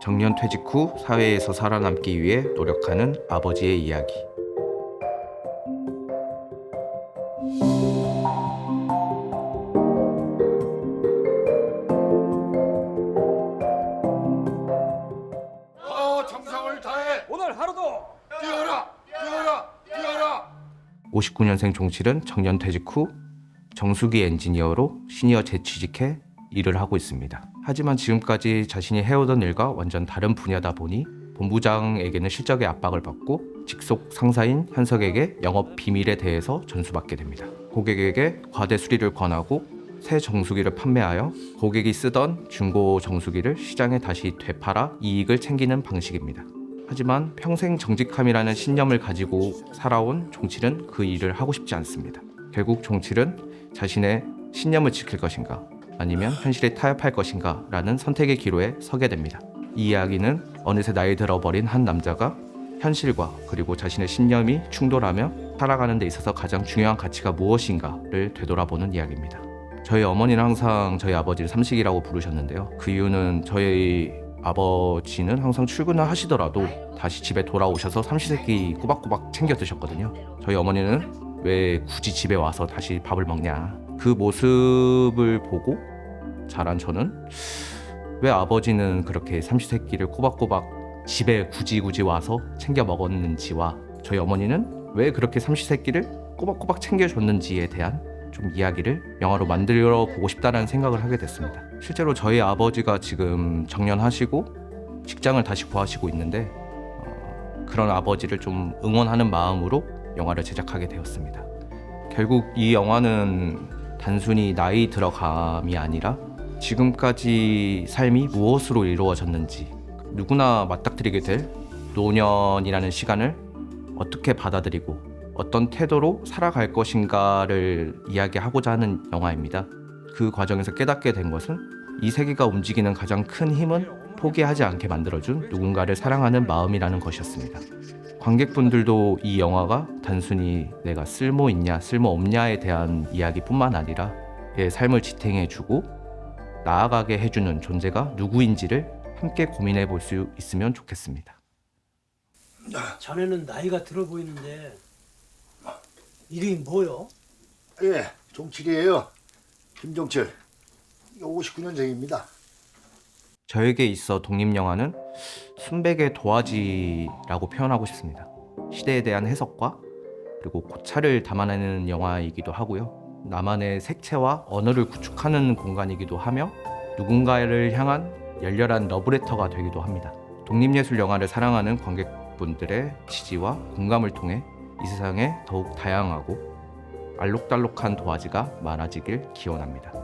정년 퇴직 후 사회에서 살아남기 위해 노력하는 아버지의 이야기. 어 정성을 다해 오늘 하루도 뛰어라 뛰어라 뛰어라 59년생 종칠은 정년 퇴직 후 정수기 엔지니어로 시니어 재취직해 일을 하고 있습니다. 하지만 지금까지 자신이 해오던 일과 완전 다른 분야다 보니 본부장에게는 실적의 압박을 받고 직속 상사인 현석에게 영업 비밀에 대해서 전수받게 됩니다. 고객에게 과대 수리를 권하고 새 정수기를 판매하여 고객이 쓰던 중고 정수기를 시장에 다시 되팔아 이익을 챙기는 방식입니다. 하지만 평생 정직함이라는 신념을 가지고 살아온 종칠은 그 일을 하고 싶지 않습니다. 결국 종칠은 자신의 신념을 지킬 것인가 아니면 현실에 타협할 것인가 라는 선택의 기로에 서게 됩니다. 이 이야기는 어느새 나이 들어버린 한 남자가 현실과 그리고 자신의 신념이 충돌하며 살아가는 데 있어서 가장 중요한 가치가 무엇인가를 되돌아보는 이야기입니다. 저희 어머니는 항상 저희 아버지를 삼식이라고 부르셨는데요. 그 이유는 저희 아버지는 항상 출근을 하시더라도 다시 집에 돌아오셔서 삼시세끼 꼬박꼬박 챙겨 드셨거든요. 저희 어머니는 왜 굳이 집에 와서 다시 밥을 먹냐. 그 모습을 보고 자란 저는 왜 아버지는 그렇게 삼시세끼를 꼬박꼬박 집에 굳이 굳이 와서 챙겨 먹었는지와 저희 어머니는 왜 그렇게 삼시세끼를 꼬박꼬박 챙겨줬는지에 대한 좀 이야기를 영화로 만들어 보고 싶다라는 생각을 하게 됐습니다. 실제로 저희 아버지가 지금 정년하시고 직장을 다시 구하시고 있는데 어, 그런 아버지를 좀 응원하는 마음으로 영화를 제작하게 되었습니다. 결국 이 영화는 단순히 나이 들어감이 아니라 지금까지 삶이 무엇으로 이루어졌는지 누구나 맞닥뜨리게 될 노년이라는 시간을 어떻게 받아들이고 어떤 태도로 살아갈 것인가를 이야기하고자 하는 영화입니다. 그 과정에서 깨닫게 된 것은 이 세계가 움직이는 가장 큰 힘은 포기하지 않게 만들어준 누군가를 사랑하는 마음이라는 것이었습니다. 관객분들도 이 영화가 단순히 내가 쓸모 있냐 쓸모 없냐에 대한 이야기뿐만 아니라 내 삶을 지탱해주고 나아가게 해주는 존재가 누구인지를 함께 고민해 볼 수 있으면 좋겠습니다. 자네는 나이가 들어 보이는데 이름이 뭐요? 예 종칠이에요 김종철 59년생입니다 저에게 있어 독립영화는 순백의 도화지라고 표현하고 싶습니다. 시대에 대한 해석과 그리고 고찰을 담아내는 영화이기도 하고요. 나만의 색채와 언어를 구축하는 공간이기도 하며 누군가를 향한 열렬한 러브레터가 되기도 합니다. 독립예술 영화를 사랑하는 관객분들의 지지와 공감을 통해 이 세상에 더욱 다양하고 알록달록한 도화지가 많아지길 기원합니다.